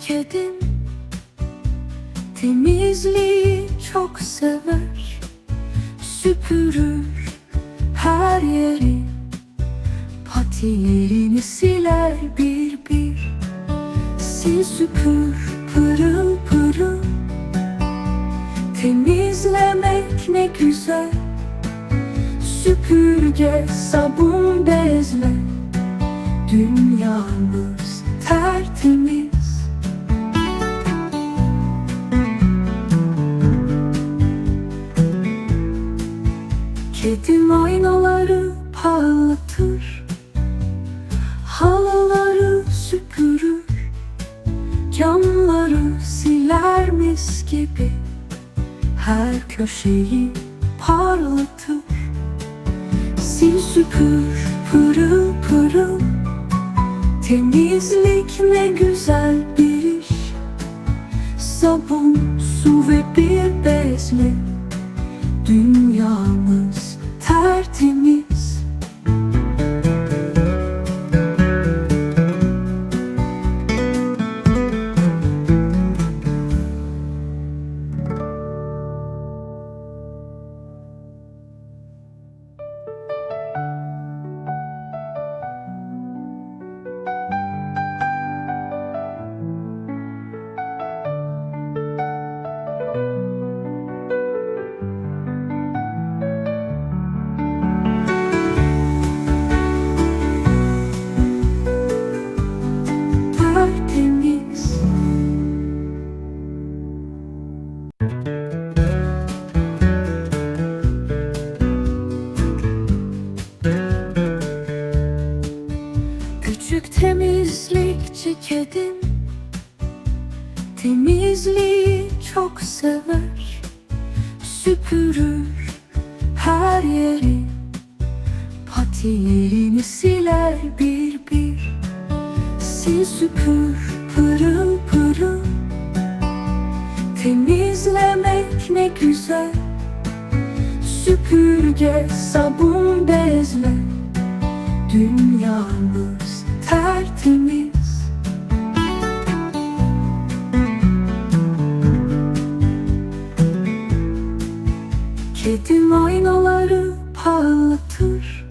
kedim Temizliği çok sever Süpürür her yeri Patilerini siler bir bir Sil süpür pırıl pırıl. Temizlemek ne güzel Süpürge sabun Kedim aynaları parlatır Halıları süpürür Camları siler mis gibi. Her köşeyi parlatır Sil süpür pırıl pırıl. Temizlik ne güzel bir iş. Sabun, su ve bir bezle temizlikçi kedim Temizliği çok sever. Süpürür her yeri. Patilerini siler bir bir. Sil süpür pırıl pırıl. Temizlemek ne güzel. Süpürge sabun bezle. Dünyamız Kedim aynaları parlatır.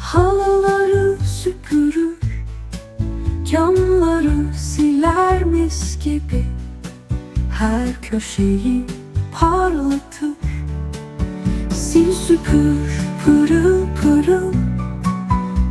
Halıları süpürür. Camları siler mis gibi. Her köşeyi parlatır. Sil süpür pırıl